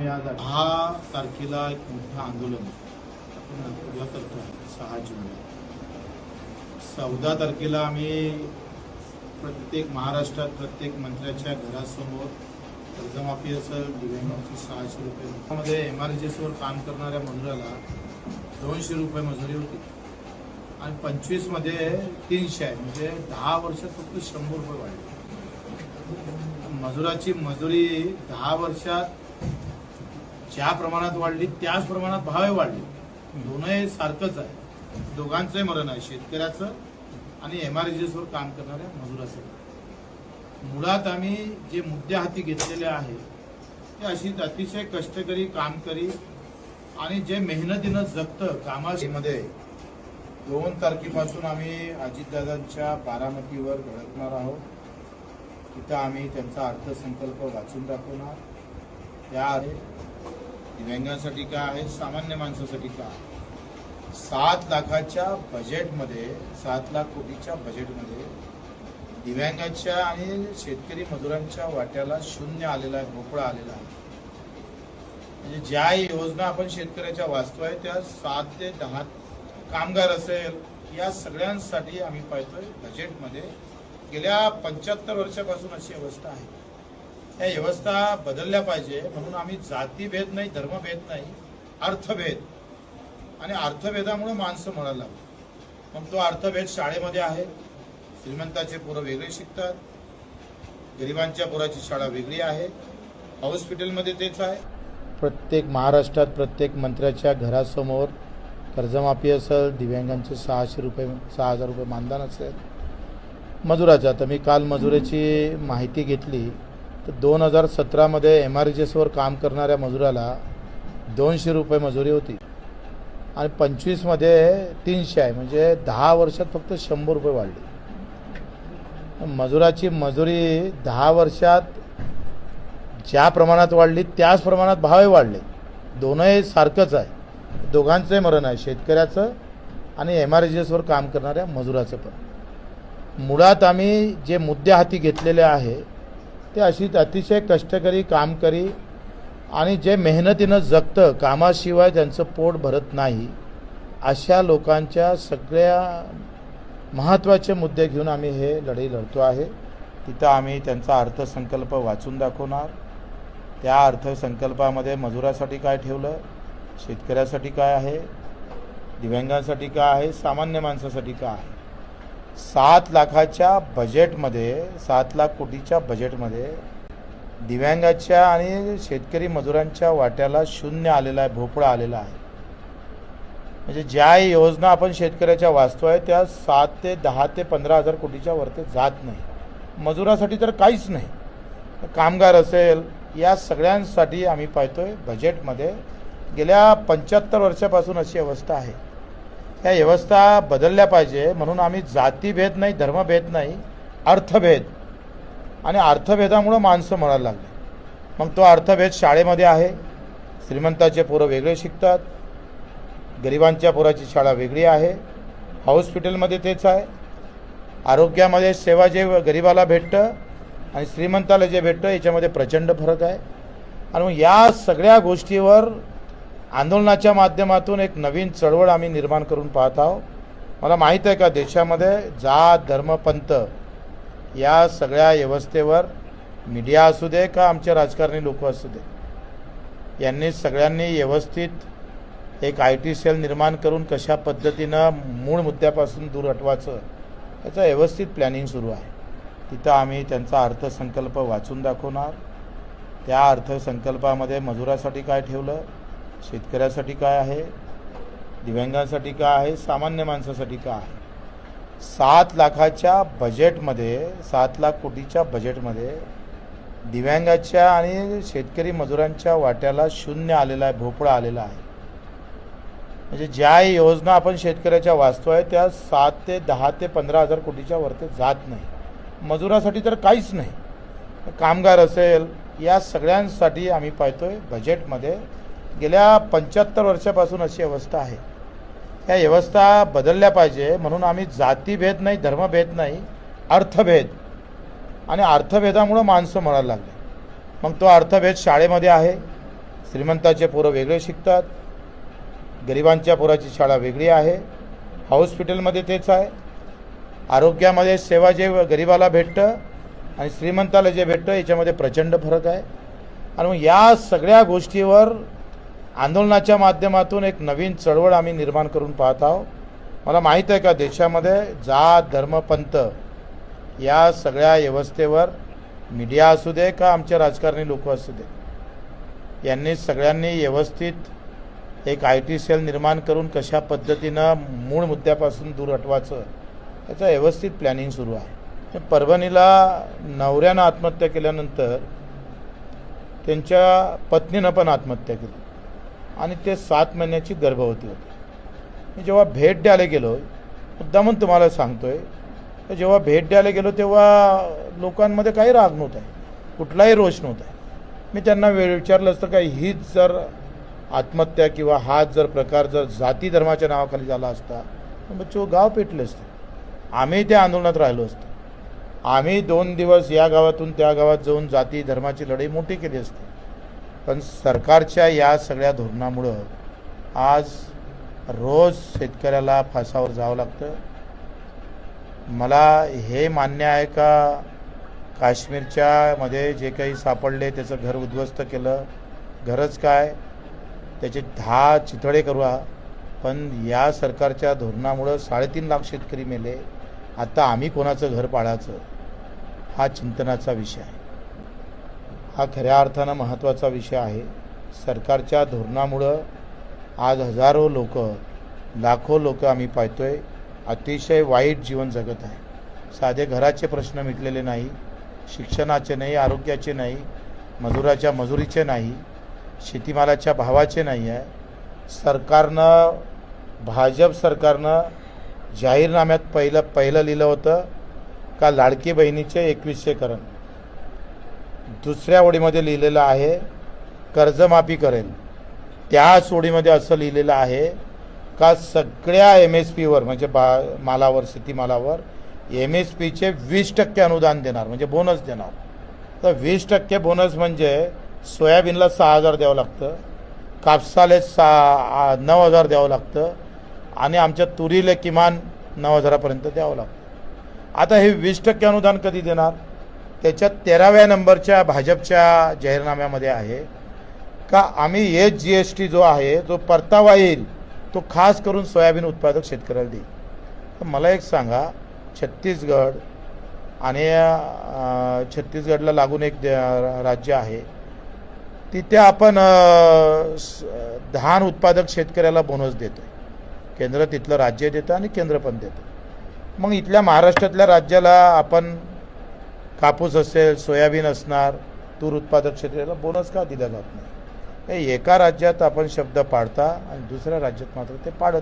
दहा तारखेला एक मोठं आंदोलन आपण नागपूरला करतो सहा जूनला चौदा तारखेला आम्ही प्रत्येक महाराष्ट्रात प्रत्येक मंत्र्याच्या घरासमोर कर्जमाफी असेल दिव्यांगांची सहाशे रुपये. मध्ये एम आर एसवर काम करणाऱ्या मजुराला दोनशे रुपये मजुरी होती. आणि पंचवीसमध्ये तीनशे आहे म्हणजे दहा वर्षात फक्त शंभर रुपये वाढले. मजुराची मजुरी दहा वर्षात ज्या प्रमाणात वाढली त्याच प्रमाणात भावही वाढले. दोनही सारखंच आहे. दोघांचंही मरण आहे. शेतकऱ्याचं आणि एम आर काम करणाऱ्या मजुराचं. मुळात आम्ही जे मुद्दे हाती घेतलेले आहे ते अशी अतिशय कष्टकरी कामकरी आणि जे मेहनतीनं जगतं कामामध्ये दोन तारखेपासून आम्ही अजितदादांच्या बारामतीवर धडकणार आहोत. तिथं आम्ही त्यांचा अर्थसंकल्प वाचून दाखवणार. त्या दिव्यांगांसाठी काय आहे? सामान्य माणसासाठी काय सात लाखाच्या बजेटमध्ये सात लाख कोटीच्या बजेटमध्ये दिव्यांगाच्या आणि शेतकरी मजुरांच्या वाट्याला शून्य आलेला आहे भोपळा आलेला आहे. म्हणजे ज्या योजना आपण शेतकऱ्याच्या वाचतो आहे त्या सात ते दहा कामगार असेल या सगळ्यांसाठी आम्ही पाहतोय बजेटमध्ये गेल्या पंच्याहत्तर वर्षापासून अशी अवस्था आहे. या व्यवस्था बदलल्या पाहिजे म्हणून आम्ही जातीभेद नाही धर्मभेद नाही अर्थभेद. आणि अर्थभेदामुळे माणसं म्हणायला लागली. मग तो अर्थभेद शाळेमध्ये आहे श्रीमंताचे पोरं वेगळे शिकतात गरिबांच्या पोराची शाळा वेगळी आहे हॉस्पिटलमध्ये तेच आहे. प्रत्येक महाराष्ट्रात प्रत्येक मंत्र्याच्या घरासमोर कर्जमाफी असेल दिव्यांगांचे सहाशे रुपये सहा हजार रुपये मानधन असेल. मजुराचं आता मी काल मजुराची माहिती घेतली. तर दोन हजार सतरामध्ये एम आर वर काम करणाऱ्या मजुराला दोनशे रुपये मजुरी होती. आणि पंचवीसमध्ये तीनशे आहे म्हणजे दहा वर्षात फक्त शंभर रुपये वाढली. मजुराची मजुरी दहा वर्षात ज्या प्रमाणात वाढली त्याच प्रमाणात भावही वाढले. दोनही सारखंच आहे. दोघांचंही मरण आहे शेतकऱ्याचं आणि एम आर वर काम करणाऱ्या मजुराचं पण. मुळात आम्ही जे मुद्दे हाती घेतलेले आहे ते अशी अतिशय कष्टकरी कामकरी आणि जे मेहनतीनं जगतं कामाशिवाय त्यांचं पोट भरत नाही अशा लोकांच्या सगळ्या महत्त्वाचे मुद्दे घेऊन आम्ही हे लढाई लढतो आहे. तिथं आम्ही त्यांचा अर्थसंकल्प वाचून दाखवणार. त्या अर्थसंकल्पामध्ये मजुरासाठी काय ठेवलं शेतकऱ्यासाठी काय आहे दिव्यांगांसाठी काय आहे सामान्य माणसासाठी काय आहे? सात लाखाच्या बजेटमध्ये सात लाख कोटीच्या बजेटमध्ये दिव्यांगाच्या आणि शेतकरी मजुरांच्या वाट्याला शून्य आलेला आहे भोपळा आलेला आहे. म्हणजे ज्या योजना आपण शेतकऱ्याच्या वाचतो आहे त्या सात ते दहा ते पंधरा हजार कोटीच्या वरती जात नाही. मजुरासाठी तर काहीच नाही. कामगार असेल या सगळ्यांसाठी आम्ही पाहतो आहे बजेटमध्ये गेल्या पंच्याहत्तर वर्षापासून अशी अवस्था आहे. या व्यवस्था बदलल्या पाहिजे. म्हणून आम्ही जातीभेद नाही धर्मभेद नाही अर्थभेद. आणि अर्थभेदामुळं माणसं म्हणायला लागली. मग तो अर्थभेद शाळेमध्ये आहे. श्रीमंताचे पोरं वेगळे शिकतात. गरिबांच्या पोराची शाळा वेगळी आहे. हॉस्पिटलमध्ये तेच आहे. आरोग्यामध्ये सेवा जे गरिबाला भेटतं आणि श्रीमंताला जे भेटतं याच्यामध्ये प्रचंड फरक आहे. आणि मग या सगळ्या गोष्टीवर आंदोलनाच्या माध्यमातून एक नवीन चळवळ आम्ही निर्माण करून पाहत आहोत. मला माहीत आहे का देशामध्ये जात धर्म पंथ या सगळ्या व्यवस्थेवर मीडिया असू दे का आमचे राजकारणी लोक असू दे यांनी सगळ्यांनी व्यवस्थित एक आय टी सेल निर्माण करून कशा पद्धतीनं मूळ मुद्द्यापासून दूर हटवायचं याचं व्यवस्थित प्लॅनिंग सुरू आहे. तिथं आम्ही त्यांचा अर्थसंकल्प वाचून दाखवणार. त्या अर्थसंकल्पामध्ये मजुरासाठी काय ठेवलं? शेतकऱ्यासाठी काय आहे? दिव्यांगांसाठी काय आहे? सामान्य माणसासाठी काय आहे? सात लाखाच्या बजेटमध्ये सात लाख कोटीच्या बजेटमध्ये दिव्यांगाच्या आणि शेतकरी मजुरांच्या वाट्याला शून्य आलेला आहे भोपळा आलेला आहे. म्हणजे ज्या योजना आपण शेतकऱ्याच्या वाचतो आहे त्या सात ते दहा ते पंधरा हजार कोटीच्या वरती जात नाही. मजुरासाठी तर काहीच नाही. कामगार असेल या सगळ्यांसाठी आम्ही पाहतोय बजेटमध्ये गेल्या पंच्याहत्तर वर्षापासून अशी अवस्था आहे. या व्यवस्था बदलल्या पाहिजे म्हणून आम्ही जातीभेद नाही धर्मभेद नाही अर्थभेद. आणि अर्थभेदामुळं माणसं म्हणायला लागली. मग तो अर्थभेद शाळेमध्ये आहे. श्रीमंताचे पोरं वेगळे शिकतात. गरिबांच्या पोराची शाळा वेगळी आहे. हॉस्पिटलमध्ये तेच आहे. आरोग्यामध्ये सेवा जे गरिबाला भेटतं आणि श्रीमंताला जे भेटतं याच्यामध्ये प्रचंड फरक आहे. आणि मग या सगळ्या गोष्टीवर आंदोलनाच्या माध्यमातून एक नवीन चळवळ आम्ही निर्माण करून पाहत आहोत. मला माहीत आहे का देशामध्ये जात धर्म पंथ या सगळ्या व्यवस्थेवर मीडिया असू दे का आमच्या राजकारणी लोक असू दे यांनी सगळ्यांनी व्यवस्थित एक आय टी सेल निर्माण करून कशा पद्धतीनं मूळ मुद्द्यापासून दूर हटवायचं याचं व्यवस्थित प्लॅनिंग सुरू आहे. परभणीला नवऱ्यानं आत्महत्या केल्यानंतर त्यांच्या पत्नीनं पण आत्महत्या केली. आणि ते सात महिन्याची गर्भवती होती. मी जेव्हा भेट द्यायला गेलो मुद्दामून तुम्हाला सांगतोय आहे जेव्हा भेट द्यायला गेलो तेव्हा लोकांमध्ये काही राग नव्हता कुठलाही रोष नव्हता. मी त्यांना वेळ विचारलं असतं काही हीच जर आत्महत्या किंवा हा जर प्रकार जर जाती धर्माच्या नावाखाली झाला असता तर बच्चो गाव पेटले असते. आम्ही त्या आंदोलनात राहिलो असतो. आम्ही दोन दिवस या गावातून त्या गावात जाऊन जाती धर्माची लढाई मोठी केली असते. पण सरकारच्या या सगळ्या धोरणामुळं आज रोज शेतकऱ्याला फासावर जावं लागतं. मला हे मान्य आहे का? काश्मीरच्या मध्ये जे काही सापडले त्याचं घर उद्ध्वस्त केलं. घरच काय? त्याचे दहा चितळे करूया पण या सरकारच्या धोरणामुळं साडेतीन लाख शेतकरी मेले. आता आम्ही कोणाचं घर पाळायचं हा चिंतनाचा विषय आहे. हा खऱ्या अर्थानं महत्त्वाचा विषय आहे. सरकारच्या धोरणामुळं आज हजारो लोक लाखो लोक आम्ही पाहतो आहे अतिशय वाईट जीवन जगत आहे. साधे घराचे प्रश्न मिटलेले नाही शिक्षणाचे नाही आरोग्याचे नाही मजुराच्या मजुरीचे नाही शेतीमालाच्या भावाचे नाही आहे. सरकारनं भाजप सरकारनं जाहीरनाम्यात पहिलं पहिलं लिहिलं होतं का लाडकी बहिणीचे एकवीसशेकरण दुसऱ्या ओळीमध्ये लिहिलेलं आहे कर्जमाफी करेल. त्याच ओळीमध्ये असं लिहिलेलं आहे का सगळ्या एम एस पीवर म्हणजे बा मालावर शेतीमालावर एम एस पीचे वीस टक्के अनुदान देणार म्हणजे बोनस देणार. तर वीस टक्के बोनस म्हणजे सोयाबीनला सहा हजार द्यावं लागतं कापसाले सहा नऊ हजार द्यावं लागतं आणि आमच्या तुरीला किमान नऊ हजारापर्यंत द्यावं लागतं. आता हे वीस टक्के अनुदान कधी देणार? त्याच्या तेराव्या नंबरच्या भाजपच्या जाहीरनाम्यामध्ये आहे का आम्ही एच जी एस टी जो आहे जो परतावा येईल तो खास करून सोयाबीन उत्पादक शेतकऱ्याला देईल. तर मला एक सांगा छत्तीसगड आणि छत्तीसगडला लागून एक द- राज्य आहे तिथे आपण धान उत्पादक शेतकऱ्याला बोनस देतो केंद्र तिथलं राज्य देतं आणि केंद्र पण देतं. मग इथल्या महाराष्ट्रातल्या राज्याला आपण कापूस असेल सोयाबीन असणार तूर उत्पादक क्षेत्राला बोनस का दिला जात नाही? एका राज्यात आपण शब्द पाडता आणि दुसऱ्या राज्यात मात्र ते पाडत